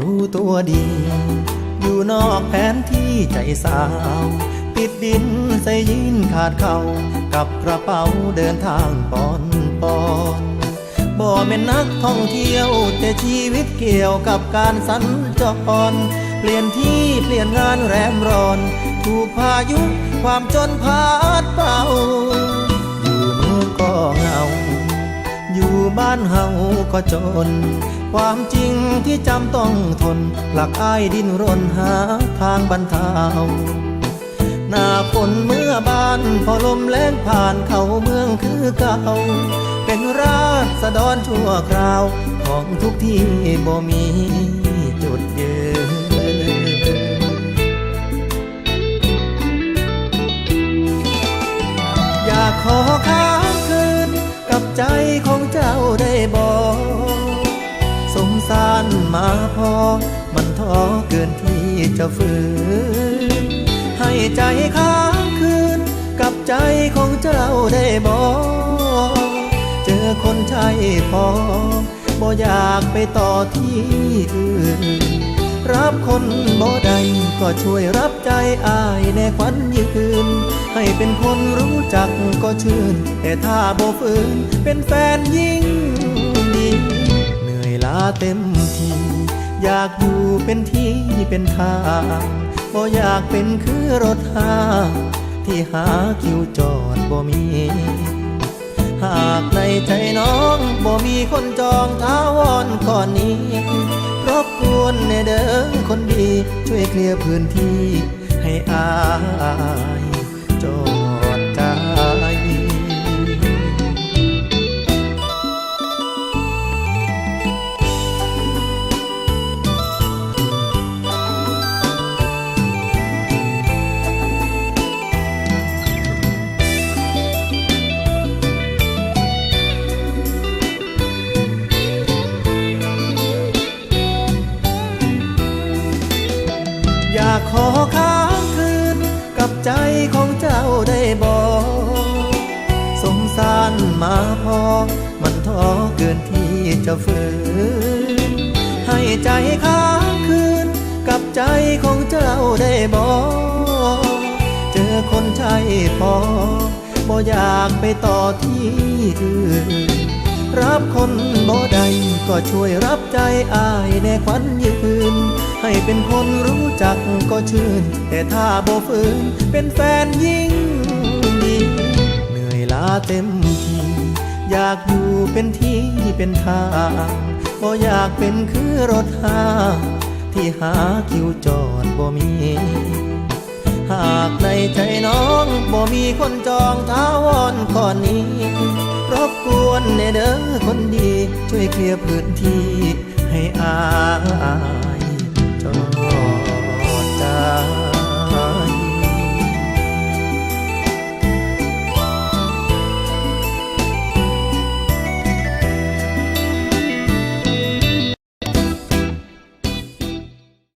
รู้ตัวดีอยู่นอกแผนที่ใจสาวติดดินใส่ยินขาดเข่ากับกระเป๋าเดินทางปอนปอนบ่แม่นนักท่องเที่ยว แต่ชีวิตเกี่ยวกับการสัญจร เปลี่ยนที่เปลี่ยนงานแรมร้อน ถูกพายุความจนพัดเป่า ก็จน ความจริงที่จำต้องทน หลักอ้ายดินรนหาทางบรรเทาหน้าฝนเมื่อบานพอลมแรงผ่านเข้าเมืองคือเก่า เป็นราษฎรชั่วคราวของทุกที่บ่มีจุดยืนอยากขอค้า ใจของเจ้าได้บอกสงสารมาพอ มันท้อเกินที่จะฝืน ให้ใจค้างคืน กับใจของเจ้าได้บอกเจอคนใช่พอบ่อยากไปต่อที่อื่น รับคนบ่ได ก็ช่วยรับใจอายแน่ควันยืน ให้เป็นคนรู้จักก็ชื่น แต่ถ้าโบ่ฝืนเป็นแฟนยิ่งดีเหนื่อยล้าเต็มที อยากอยู่เป็นที่เป็นทางบ่อยากเป็นคือรถหาที่หาคิวจอดบ่มี หากในใจน้องบ่มีคนจองท้าวอนก่อนนี้รบกวนในเดิม คนดีช่วยเคลียร์พื้นที่ให้อายจอ อยากขอค้างคืน กับใจของเจ้าได้บอกสงสารมาพอ มันท้อเกินที่จะฝืน ให้ใจค้างคืน กับใจของเจ้าได้บอกเจอคนใช่พอบ่อยากไปต่อที่อื่น รับคนบ่ได้ก็ช่วยรับใจอายแน่ควันยืนให้เป็นคนรู้จักก็ชื่น แต่ถ้าบ่ฝืนเป็นแฟนยิ่งดีเหนื่อยล้าเต็มทีอยากอยู่เป็นที่เป็นทางบ่อยากเป็นคือรถหางที่หาคิวจอดบ่มี หากในใจน้องบ่มีคนจองท้าวอนก่อนนี้ รบกวนเนเด้อคนดี ช่วยเคลียร์พื้นที่ให้อายจอ